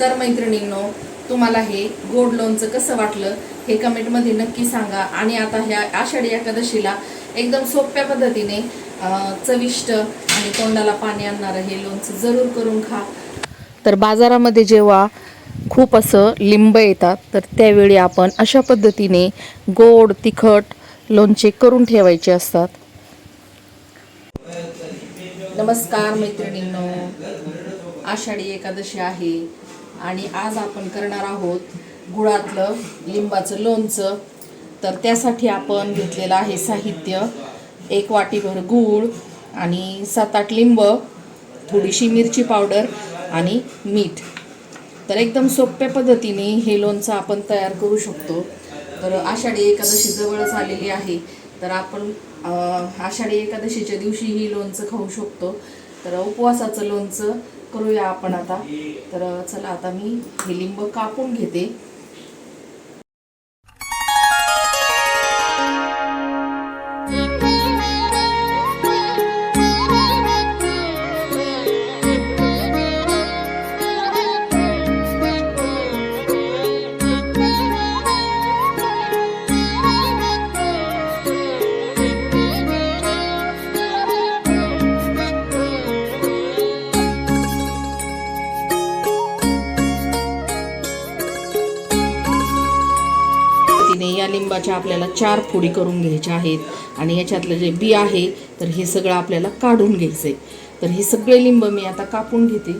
तर मैत्रिणींनो तुम्हाला हे गोड लोणचं कसं वाटलं हे कमेंटमध्ये नक्की सांगा. आणि आता ह्या आषाढी एकादशीला एकदम सोप्या पद्धतीने चविष्ट आणि तोंडाला पाणी आणणारं हे लोणचं जरूर करून खा. तर बाजारामध्ये जेव्हा खूप असं लिंब येतात तर त्यावेळी आपण अशा पद्धतीने गोड तिखट लोणचे करून ठेवायचे असतात. नमस्कार मैत्रिणींनो. आषाढी एकादशी आहे. आणि आज आपण करणार आहोत गुळातलं लिंबाचं लोणचं. तर त्यासाठी आपण घेतलेलं आहे साहित्य एक वाटीभर गूळ आणि सात आठ लिंब थोडीशी मिरची पावडर आणि मीठ. तर एकदम सोप्या पद्धतीने हे लोणचं आपण तयार करू शकतो. तर आषाढी एकादशी जवळच आलेली आहे. तर आपण आषाढी एकादशीच्या दिवशी ही लोणचं खाऊ शकतो. तर उपवासाचं लोणचं करूया आपण आता. तर चला आता मी हे लिंब कापून घेते. या आपल्याला चार फोडी करून घ्यायच्या आहेत. आणि याच्यातलं जे बी आहे तर हे सगळं आपल्याला काढून घ्यायचं आहे तर हे सगळे लिंब मी आता कापून घेते.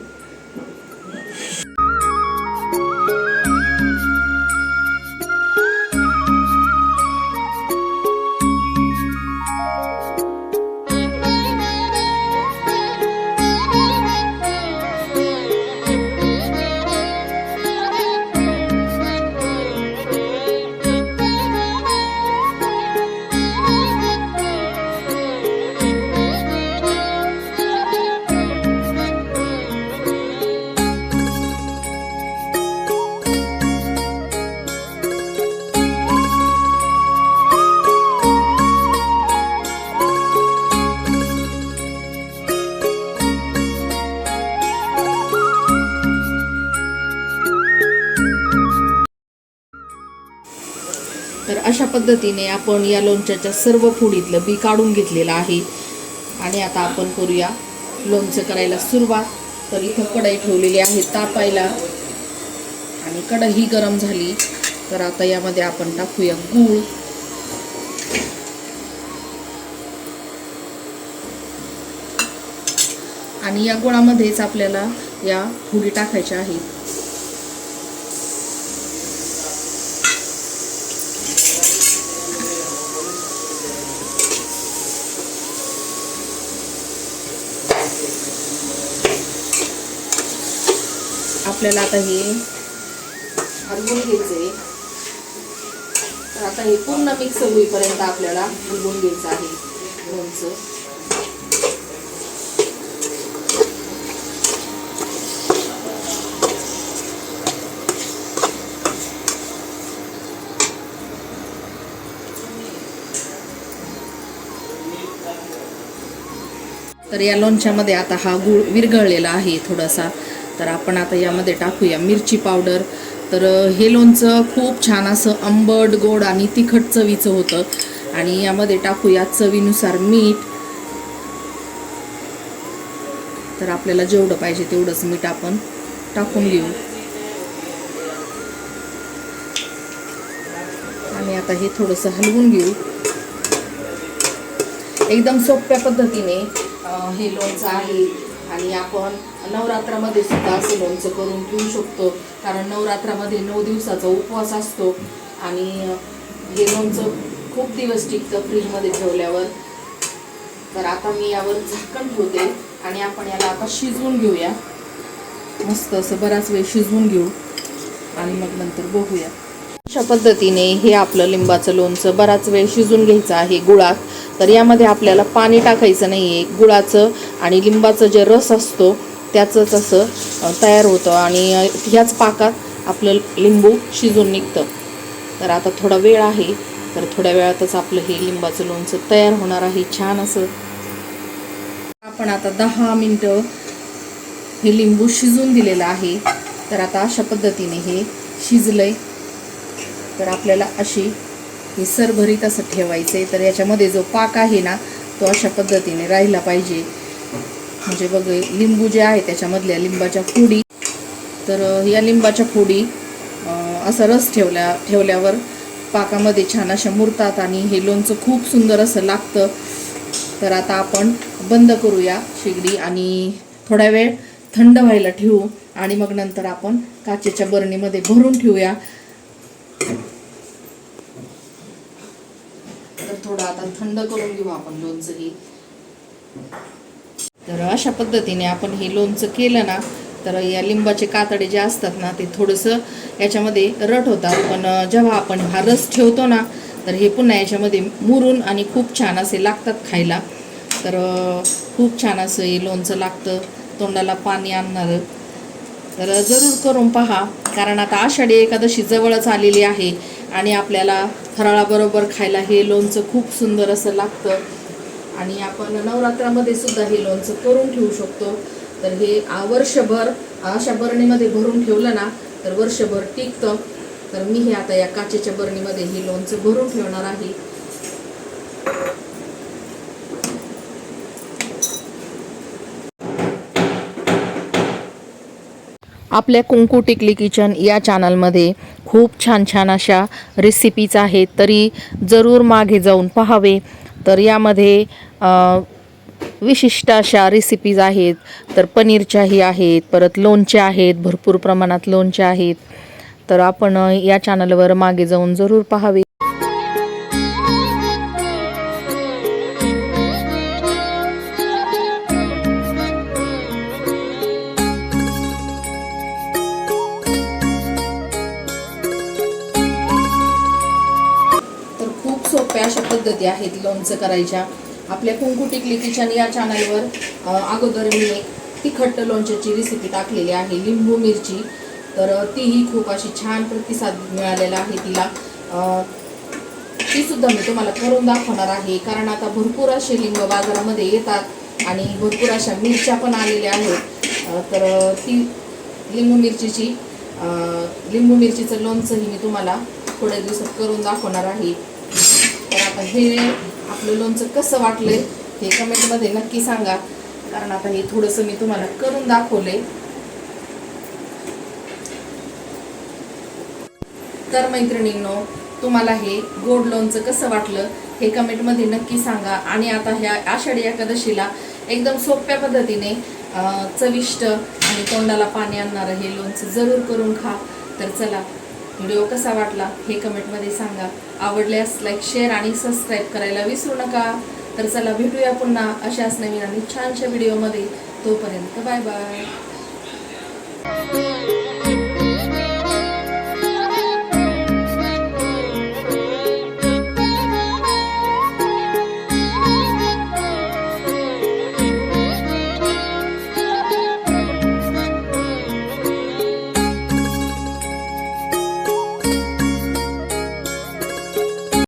अशा पद्धतीने आपण या लोणच्याच्या सर्व फोडीतलं बी काढून घेतलेलं आहे. आणि आता आपण करूया लोणचं करायला सुरुवात. तर इथं कढई ठेवलेली आहे तापायला. आणि कढई गरम झाली. तर आता यामध्ये आपण टाकूया गूळ. आणि या गुळामध्येच आपल्याला या फुडी टाकायच्या आहेत. आपल्याला आता हे हलवून आहे तर आता हे पूर्ण मिक्स होईपर्यंत आपल्याला हलवून घ्यायचं आहे. लोणचं. तर या लोणच्यामध्ये आता हा गूळ विरघळलेला आहे थोडासा. तर आपण आता यामध्ये टाकूया मिरची पावडर. तर हे लोणचं खूप छान असं आंबट गोड आणि तिखट चवीचं होतं. आणि यामध्ये टाकूया चवीनुसार मीठ. तर आपल्याला जेवढं पाहिजे तेवढंच मीठ आपण टाकून घेऊ. आणि आता हे थोडंसं हलवून घेऊ. एकदम सोप्या पद्धतीने हे लोणचं आहे. आणि आपण नवरात्रामध्ये सुद्धा असं लोणचं करून घेऊ शकतो. कारण नवरात्रामध्ये नऊ दिवसाचा उपवास असतो. आणि हे लोणचं खूप दिवस टिकतं फ्रीजमध्ये ठेवल्यावर. तर आता मी यावर झाकण ठेवते आणि आपण याला आता शिजवून घेऊया. मस्त असं बराच वेळ शिजवून घेऊ आणि मग नंतर बघूया. अशा पद्धतीने हे आपलं लिंबाचं लोणचं बराच वेळ शिजून घ्यायचं आहे गुळात. तर यामध्ये आपल्याला पाणी टाकायचं नाही आहे गुळाचं आणि लिंबाचं जे रस असतो त्याचंच असं तयार होतं. आणि ह्याच पाकात आपलं लिंबू शिजून निघतं. तर आता थोडा वेळ आहे तर थोड्या वेळातच आपलं हे लिंबाचं लोणचं तयार होणार आहे. छान असं. आपण आता दहा मिनटं हे लिंबू शिजून दिलेलं आहे. तर आता अशा पद्धतीने हे शिजलंय. तर आपल्याला अशी हे सरभरीत असं ठेवायचं आहे तर याच्यामध्ये जो पाक आहे ना तो अशा पद्धतीने राहिला पाहिजे. म्हणजे बघ लिंबू जे आहे त्याच्यामधल्या लिंबाच्या फोडी. तर या लिंबाच्या फोडी असा रस ठेवल्या ठेवल्यावर पाकामध्ये छान अशा मुरतात आणि हे लोणचं खूप सुंदर असं लागतं. तर आता आपण बंद करूया शेगडी आणि थोडा वेळ थंड व्हायला ठेवू आणि मग नंतर आपण काचेच्या बरणीमध्ये भरून ठेवूया. थोडं आता थंड करून घेऊ आपण लोणचं हे. तर अशा पद्धतीने आपण हे लोणचं केलं ना तर या लिंबाचे कातडे जे असतात ना ते थोडंसं याच्यामध्ये रट होतात. पण जेव्हा आपण हा रस ठेवतो ना तर हे पुन्हा याच्यामध्ये मुरून आणि खूप छान असे लागतात खायला. तर खूप छान असं हे लोणचं लागतं तोंडाला पाणी आणणारं. तर जरूर करून पहा कारण आता आषाढी एकादशी जवळच आलेली आहे. आणि आपल्याला फराळाबरोबर खायला हे लोणचं खूप सुंदर असं लागतं. आणि आपण नवरात्रामध्ये सुद्धा हे लोणचं करून ठेवू शकतो. तर हे वर्षभर अशा बरणीमध्ये भरून ठेवलं ना तर वर्षभर टिकतं. तर मी हे आता या काचेच्या बरणीमध्ये हे लोणचं भरून ठेवणार आहे. आपल्या कुंकू टिकली किचन या चॅनलमध्ये खूप छान छान अशा रेसिपीज आहेत. तरी जरूर मागे जाऊन पाहावे. तर यामध्ये विशिष्ट अशा रेसिपीज आहेत. तर पनीरच्याही आहेत परत लोणचे आहेत भरपूर प्रमाणात लोणचे आहेत. तर आपण या चॅनलवर मागे जाऊन जरूर पाहावे. खूप अशा पद्धती आहेत लोणचं करायच्या. आपल्या कुंकू टिकली किचन या चॅनलवर अगोदर मी एक तिखट लोणच्याची रेसिपी टाकलेली आहे लिंबू मिरची. तर तीही खूप अशी छान प्रतिसाद मिळालेला आहे तिला. तीसुद्धा मी तुम्हाला करून दाखवणार आहे कारण आता भरपूर असे लिंब बाजारामध्ये येतात आणि भरपूर अशा मिरच्या पण आलेल्या आहेत. तर ती लिंबू मिरचीची लिंबू मिरचीचं लोणचंही मी तुम्हाला थोड्या दिवसात करून दाखवणार आहे. आता हे आपलं लोणचं कसं वाटलंय हे कमेंटमध्ये नक्की सांगा. कारण आता हे थोडंसं मी तुम्हाला करून दाखवलंय. तर मैत्रिणींनो तुम्हाला हे गोड लोणचं कसं वाटलं हे कमेंटमध्ये नक्की सांगा. आणि आता ह्या आषाढी एकादशीला एकदम सोप्या पद्धतीने अं, चविष्ट आणि तोंडाला पाणी आणणारं हे लोणचं जरूर करून खा. तर चला व्हिडिओ कसा वाटला हे कमेंटमध्ये सांगा. आवडल्यास लाईक शेअर आणि सबस्क्राईब करायला विसरू नका. तर चला भेटूया पुन्हा अशाच नवीन आणि छानशा व्हिडिओमध्ये तोपर्यंत बाय बाय